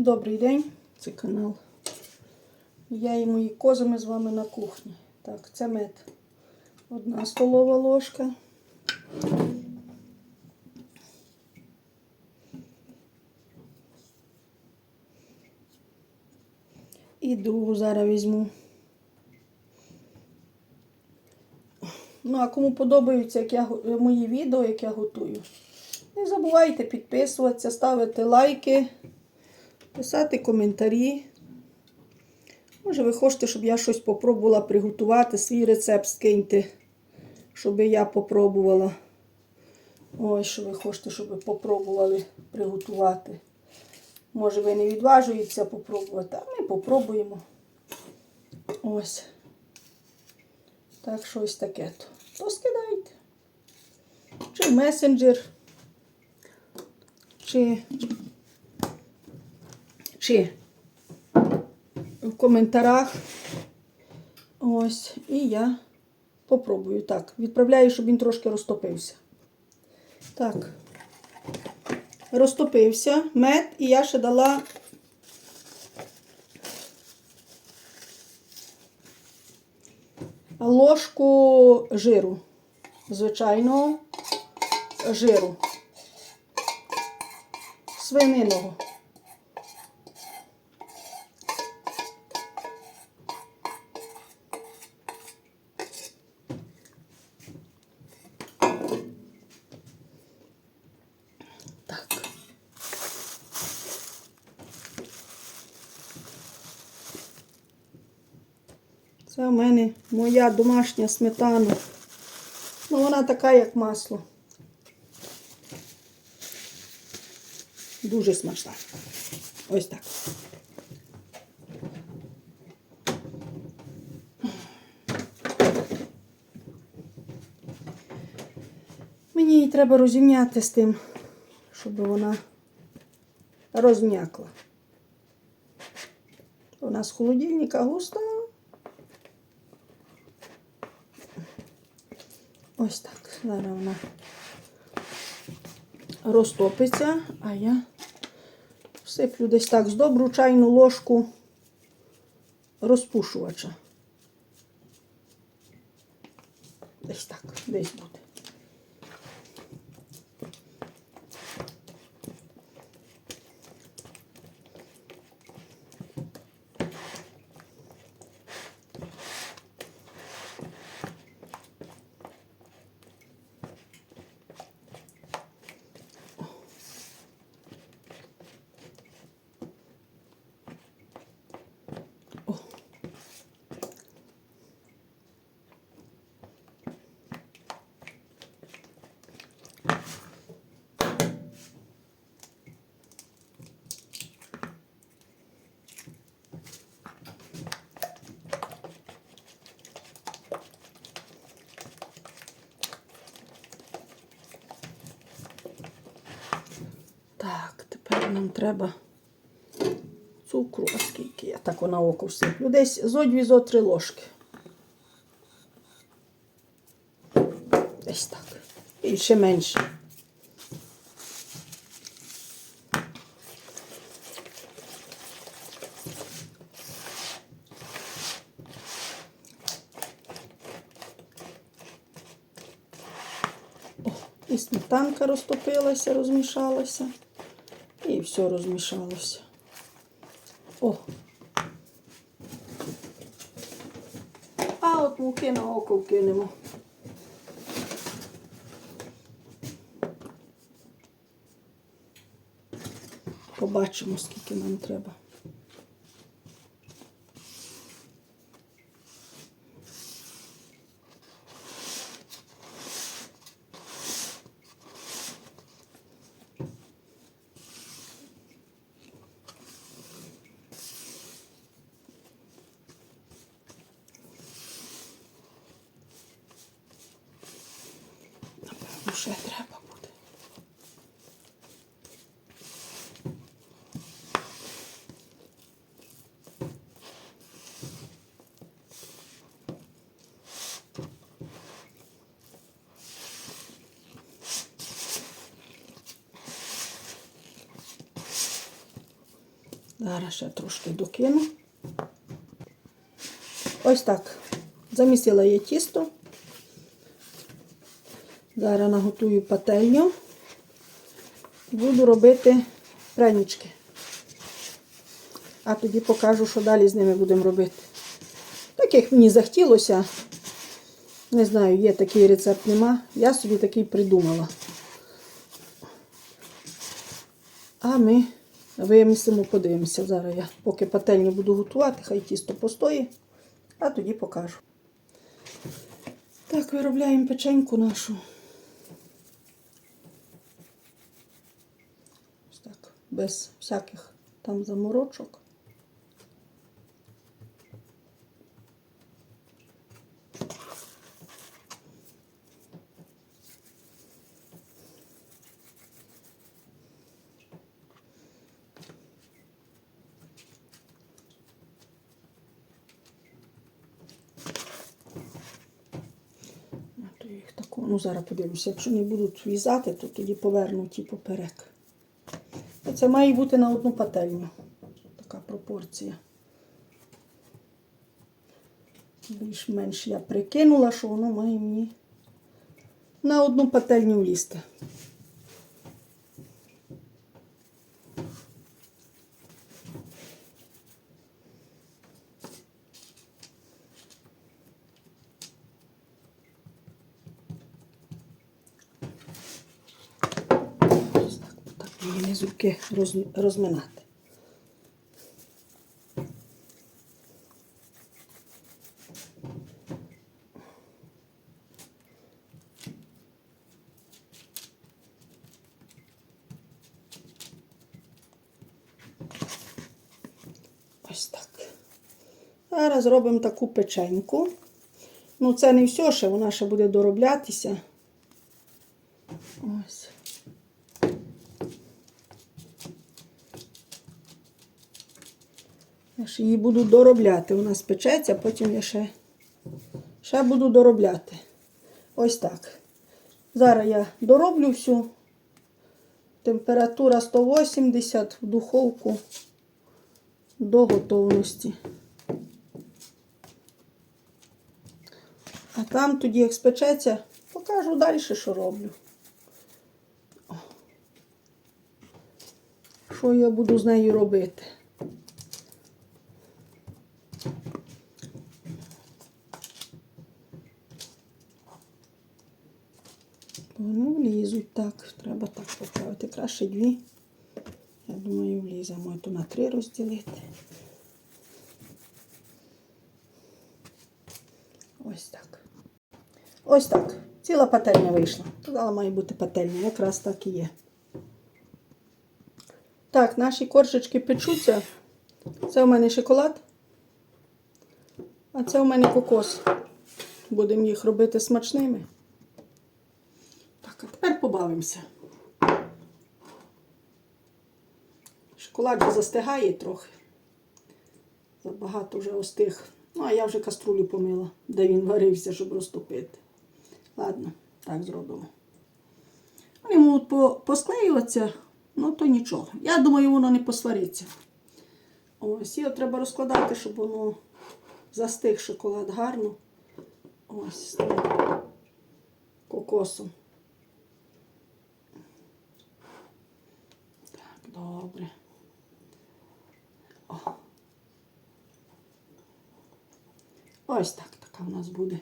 Добрий день, це канал. Я і мої кози ми з вами на кухні. Так, це мед. Одна столова ложка. І другу зараз візьму. Ну, а кому подобаються як я, мої відео, як я готую. Не забувайте підписуватися, ставити лайки, писати коментарі. Може, ви хочете, щоб я щось попробувала приготувати, свій рецепт скиньте, щоб я попробувала. Ой, що ви хочете, щоб ви попробували приготувати. Може, ви не відважуєтеся попробувати, а ми попробуємо. Ось. Так, щось таке. то. То скидайте. Чи месенджер, чи, чи в коментарях. Ось. І я попробую. Так, відправляю, щоб він трошки розтопився. Так. Розтопився мед, і я ще дала ложку жиру. Звичайного жиру. Свининого. Це у мене моя домашня сметана. Ну, вона така, як масло. Дуже смачна. Ось так. Мені її треба розім'яти з тим, щоб вона розм'якла. Вона з холодильника густа. Ось так. Зараз вона розтопиться, а я всиплю десь так з добру чайну ложку розпушувача. Десь так, десь буде. Так, тепер нам треба цукру, а скільки я так на око всиплю. Десь зо дві, зо три ложки. Десь так. Ще менше. І сметанка розтопилася, розмішалася. І все розмішалося. О. А от муки на око вкинемо. Побачимо, скільки нам треба. Напевно, ще треба буде. Зараз ще трошки докину. Ось так. Замісила я тісто. Зараз наготую пательню. Буду робити прянички. А тоді покажу, що далі з ними будемо робити. Так як мені захотілося, не знаю, є такий рецепт, нема. Я собі такий придумала. А ми вимісимо, подивимося. Зараз я поки пательню буду готувати, хай тісто постоїть, а тоді покажу. Так, виробляємо печеньку нашу. Ось так, без всяких там заморочок. А то я їх тако, ну зараз подивлюся, якщо не будуть в'язати, то тоді поверну ті поперек. Це має бути на одну пательню. Така пропорція. Більш-менш я прикинула, що воно має мені на одну пательню влізти. Мені не з руки роз, розминати. Ось так. Зараз робимо таку печеньку. Ну, це не все ще, вона ще буде дороблятися. Ось. Я ж її буду доробляти. Вона спечеться, потім я ще, ще буду доробляти. Ось так. Зараз я дороблю всю. Температура 180 в духовку до готовності. А там тоді, як спечеться, покажу далі, що роблю. Що я буду з нею робити? Вони влізуть так. Треба так поправити. Краще дві. Я думаю, влізе. Можу на три розділити. Ось так. Ось так. Ціла пательня вийшла. Казала, має бути пательня. Якраз так і є. Так, наші коржички печуться. Це у мене шоколад. А це у мене кокос. Будемо їх робити смачними. Так, а тепер побавимося. Шоколад вже застигає трохи. Забагато вже остиг. Ну, а я вже каструлю помила, де він варився, щоб розтопити. Ладно, так зробимо. Вони можуть по- посклеюватися, ну то нічого. Я думаю, воно не посвариться. Ось, його треба розкладати, щоб воно застиг шоколад гарно. Ось кокосом. Добре. О. Ось так така в нас буде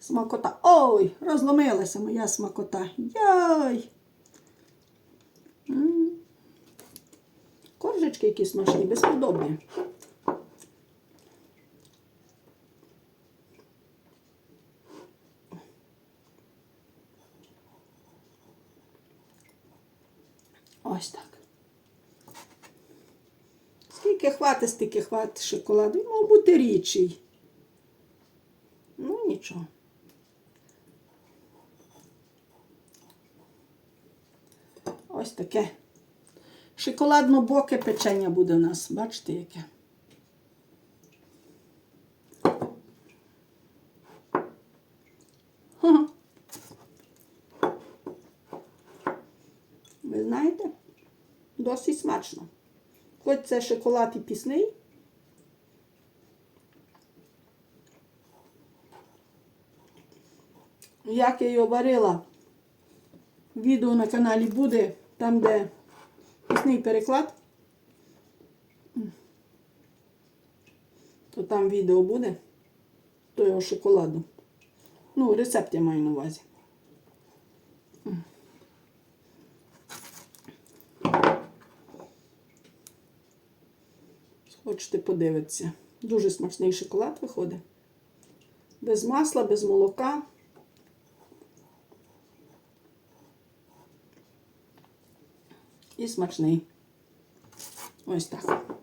смакота. Ой, розломилася моя смакота. Йой! Коржечки Коржички які смачні, безподобні. Ось так. Скільки хватить, стільки хватить шоколаду. Він мав бути рідший. Ну, нічого. Ось таке. Шоколадно-боке печення буде у нас. Бачите, яке? Ха. Ви знаєте? Досить смачно. Хоч це шоколад і пісний. Як я його варила, відео на каналі буде, там, де пісний переклад. То там відео буде до його шоколаду. Ну, рецепт я маю на увазі. Хочете подивитися. Дуже смачний шоколад виходить. Без масла, без молока. І смачний. Ось так.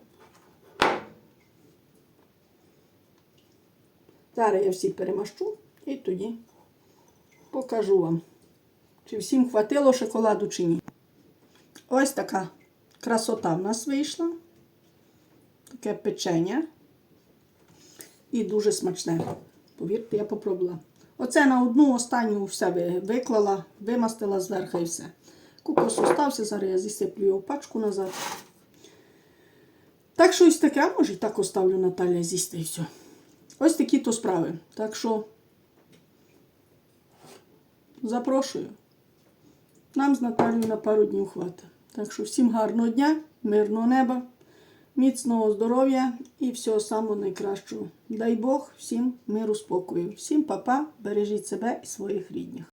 Зараз я всі перемащу і тоді покажу вам, чи всім хватило шоколаду, чи ні. Ось така красота в нас вийшла. Таке печення. І дуже смачне. Повірте, я попробувала. Оце на одну останню ви- виклала, вимастила зверху і все. Кокос остався, зараз я зісиплю його пачку назад. Так що ось таке, може і так оставлю Наталя з'їсти і все. Ось такі то справи. Так що запрошую. Нам з Наталією на пару днів хватить. Так що всім гарного дня, мирного неба, міцного здоров'я і всього самого найкращого. Дай Бог всім миру, спокою. Всім па-па, бережіть себе і своїх рідних.